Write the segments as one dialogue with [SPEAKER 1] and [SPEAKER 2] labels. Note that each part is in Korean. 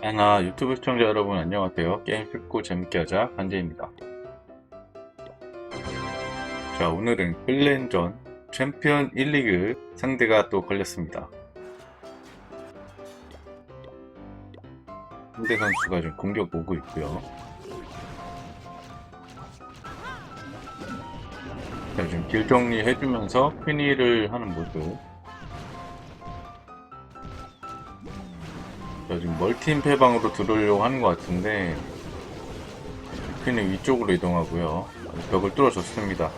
[SPEAKER 1] 하나 유튜브 시청자 여러분 안녕하세요. 게임 쉽고 재밌게 하자 간재입니다. 자 오늘은 클랜전 챔피언 1리그 상대가 또 걸렸습니다. 상대 선수가 지금 공격 오고 있고요. 자 지금 길 정리해주면서 피니를 하는 모습 지금 멀티인 패 방으로 들어오려고 하는 것 같은데 퀸이 위쪽으로 이동하고요. 벽을 뚫어줬습니다.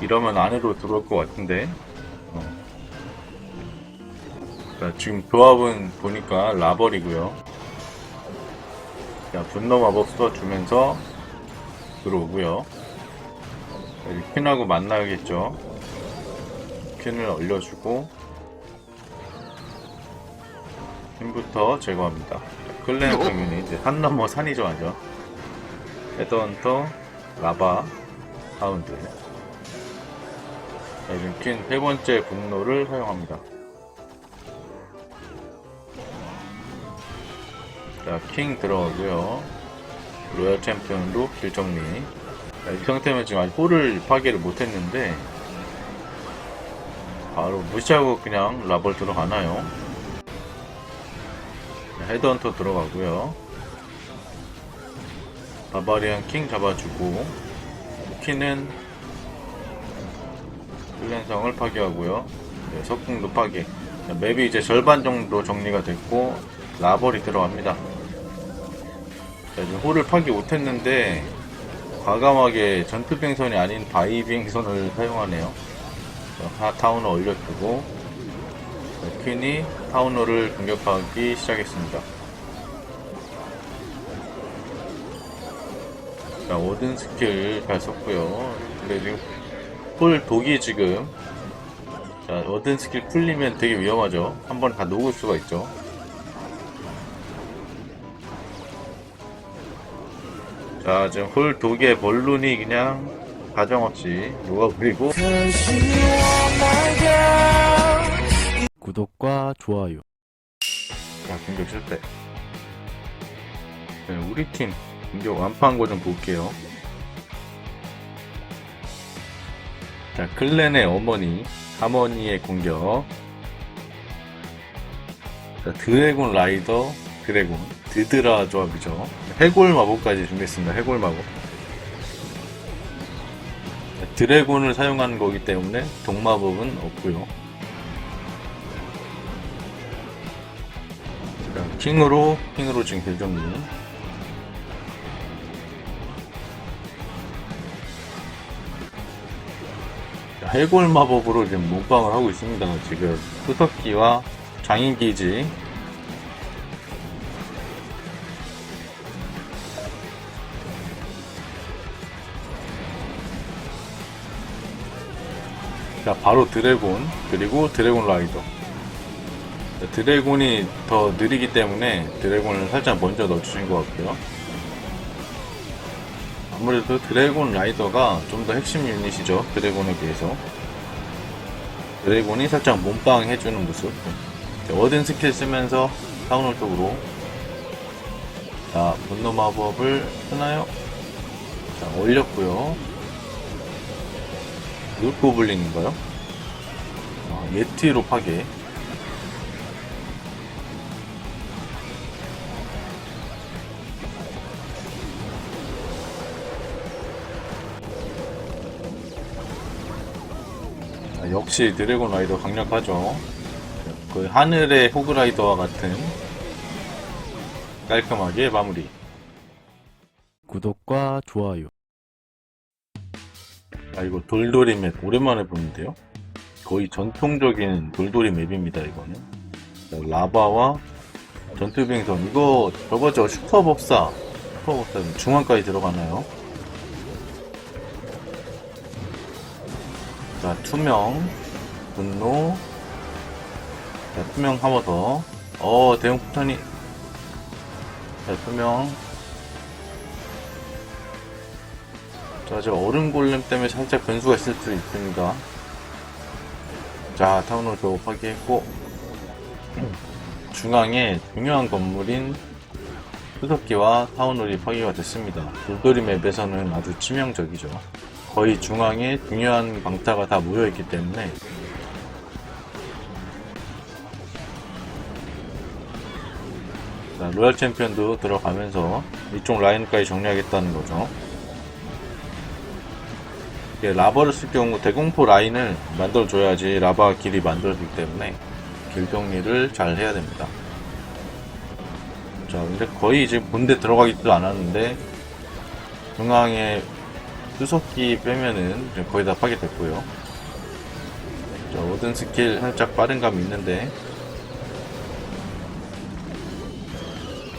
[SPEAKER 1] 이러면 안으로 들어올 것 같은데. 어. 자, 지금 조합은 보니까 라벌이고요. 자, 분노 마법 써주면서 들어오고요. 자, 퀸하고 만나야겠죠. 퀸을 얼려주고 팀부터 제거합니다. 클랜 경유는 이제 산 넘어 산이 좋아하죠. 헤드헌터, 라바, 하운드. 자, 지금 퀸세 번째 분노를 사용합니다. 자, 킹 들어가고요. 로얄 챔피언도 길 정리. 자, 이 상태면 지금 아직 홀을 파괴를 못했는데, 바로 무시하고 그냥 라벌 들어가나요? 헤드헌터 들어가고요. 바바리안 킹 잡아주고 키는 훈련성을 파괴하고요. 네, 석궁도 파괴. 자, 맵이 이제 절반 정도 정리가 됐고 라벌이 들어갑니다. 자, 지금 홀을 파괴 못했는데 과감하게 전투 비행선이 아닌 바이 비행선을 사용하네요. 자, 타운을 올려주고 자, 퀸이 타운호를 공격하기 시작했습니다. 자, 오든 스킬 잘 썼고요. 근데 지금 풀 독이 지금 자, 오든 스킬 풀리면 되게 위험하죠. 한번다 녹을 수가 있죠. 자, 지금 홀 독에 벌룬이 그냥 가정없이 녹아버리고
[SPEAKER 2] 구독과 좋아요.
[SPEAKER 1] 자, 공격 실패. 네, 우리 팀 공격 완파한 거 좀 볼게요. 자, 클랜의 어머니, 하머니의 공격. 자, 드래곤 라이더, 드래곤, 드드라 조합이죠. 해골 마법까지 준비했습니다. 해골 마법. 자, 드래곤을 사용하는 거기 때문에 동마법은 없고요. 자, 킹으로, 킹으로 지금 결정리. 자, 해골 마법으로 지금 몸빵을 하고 있습니다. 지금 후석기와 장인 기지. 자, 바로 드래곤, 그리고 드래곤 라이더. 드래곤이 더 느리기 때문에 드래곤을 살짝 먼저 넣어주신 것 같고요. 아무래도 드래곤 라이더가 좀 더 핵심 유닛이죠. 드래곤에 비해서. 드래곤이 살짝 몸빵 해주는 모습. 자, 워든 스킬 쓰면서 타운홀 쪽으로. 자, 분노 마법을 쓰나요? 자, 올렸고요. 룰고블린인가요? 아, 예티로 파괴. 아, 역시 드래곤 라이더 강력하죠. 그 하늘의 호그라이더와 같은 깔끔하게 마무리.
[SPEAKER 2] 구독과 좋아요.
[SPEAKER 1] 아 이거 돌돌이 맵 오랜만에 보는데요. 거의 전통적인 돌돌이 맵입니다 이거는. 자, 라바와 전투빙선 이거 저거죠 슈퍼법사. 슈퍼법사 중앙까지 들어가나요? 자, 투명, 분노, 자, 투명 한 번 더. 어, 대형 폭탄이. 자, 투명. 자, 저 얼음 골렘 때문에 살짝 변수가 있을 수 있습니다. 자, 타운홀 저 파괴했고. 중앙에 중요한 건물인 수석기와 타운홀이 파괴가 됐습니다. 돌돌이 맵에서는 아주 치명적이죠. 거의 중앙에 중요한 방타가 다 모여있기 때문에 자, 로얄 챔피언도 들어가면서 이쪽 라인까지 정리하겠다는 거죠. 라버를 쓸 경우 대공포 라인을 만들어줘야지 라바 길이 만들어지기 때문에 길 정리를 잘 해야 됩니다. 자, 근데 거의 이제 본대 들어가기도 않았는데 중앙에 수석기 빼면은 거의 다 파괴됐고요. 자, 워든 스킬 살짝 빠른 감이 있는데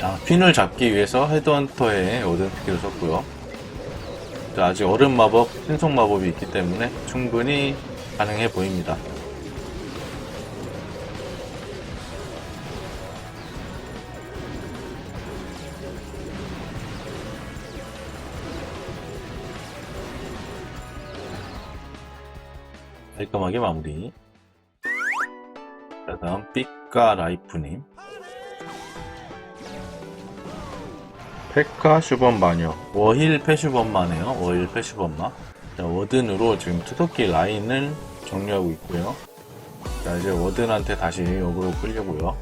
[SPEAKER 1] 아, 퀸을 잡기 위해서 헤드헌터에 워든 스킬을 썼고요. 자, 아직 얼음 마법, 신속 마법이 있기 때문에 충분히 가능해 보입니다. 깔끔하게 마무리. 자, 다음 삐까 라이프님. 페카 슈번 마녀. 워힐 패슈번 마네요. 워힐 패슈번 마. 자, 워든으로 지금 투토끼 라인을 정리하고 있고요. 자, 이제 워든한테 다시 역으로 끌려고요.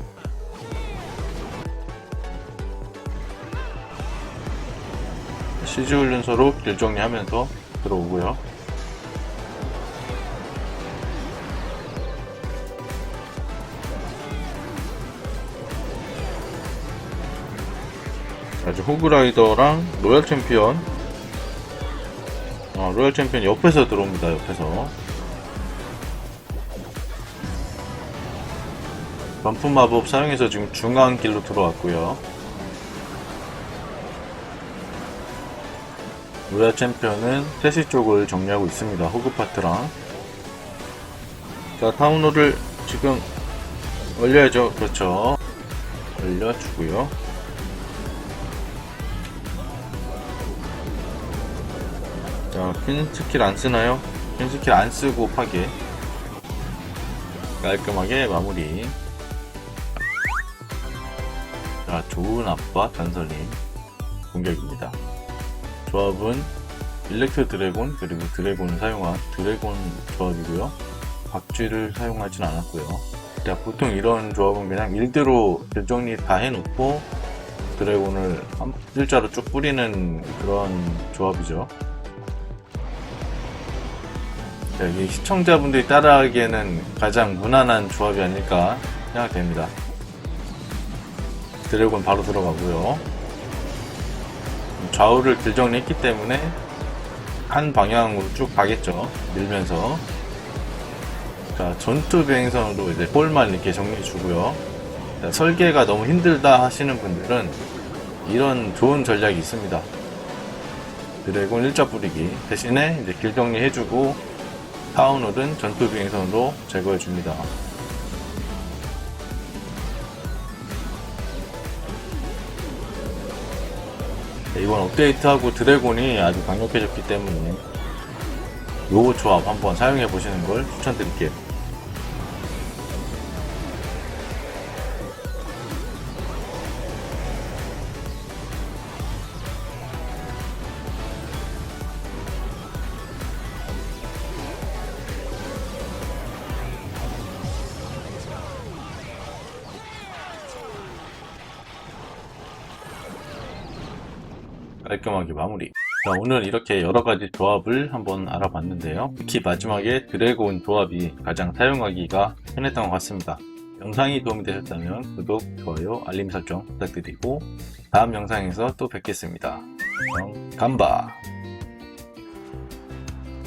[SPEAKER 1] 시즈 훈련소로 길 정리하면서 들어오고요. 아주 호그라이더랑 로얄 챔피언. 어, 로얄 챔피언 옆에서 들어옵니다 옆에서. 반품 마법 사용해서 지금 중앙 길로 들어왔고요. 로얄 챔피언은 세시 쪽을 정리하고 있습니다 호그 파트랑. 자 타운홀을 지금 올려야죠. 그렇죠. 올려주고요 자, 퀸 스킬 안 쓰나요? 퀸 스킬 안 쓰고 파괴. 깔끔하게 마무리. 자, 좋은 아빠 전설님 공격입니다. 조합은 일렉트 드래곤 그리고 드래곤을 사용한 드래곤 조합이고요. 박쥐를 사용하진 않았고요. 자, 보통 이런 조합은 그냥 일대로 결정리 다 해놓고 드래곤을 한 일자로 쭉 뿌리는 그런 조합이죠. 자, 이 시청자분들이 따라하기에는 가장 무난한 조합이 아닐까 생각됩니다. 드래곤 바로 들어가고요. 좌우를 길정리했기 때문에 한 방향으로 쭉 가겠죠. 밀면서. 자, 전투 비행선으로 이제 볼만 이렇게 정리해 주고요. 자, 설계가 너무 힘들다 하시는 분들은 이런 좋은 전략이 있습니다. 드래곤 일자 뿌리기 대신에 이제 길 정리해 주고 타운홀은 전투 비행선으로 제거해 줍니다. 네, 이번 업데이트하고 드래곤이 아주 강력해졌기 때문에 요 조합 한번 사용해 보시는 걸 추천드릴게요. 깔끔하게 마무리. 자, 오늘 이렇게 여러 가지 조합을 한번 알아봤는데요. 특히 마지막에 드래곤 조합이 가장 사용하기가 편했던 것 같습니다. 영상이 도움이 되셨다면 구독, 좋아요, 알림 설정 부탁드리고 다음 영상에서 또 뵙겠습니다. 그럼 간바!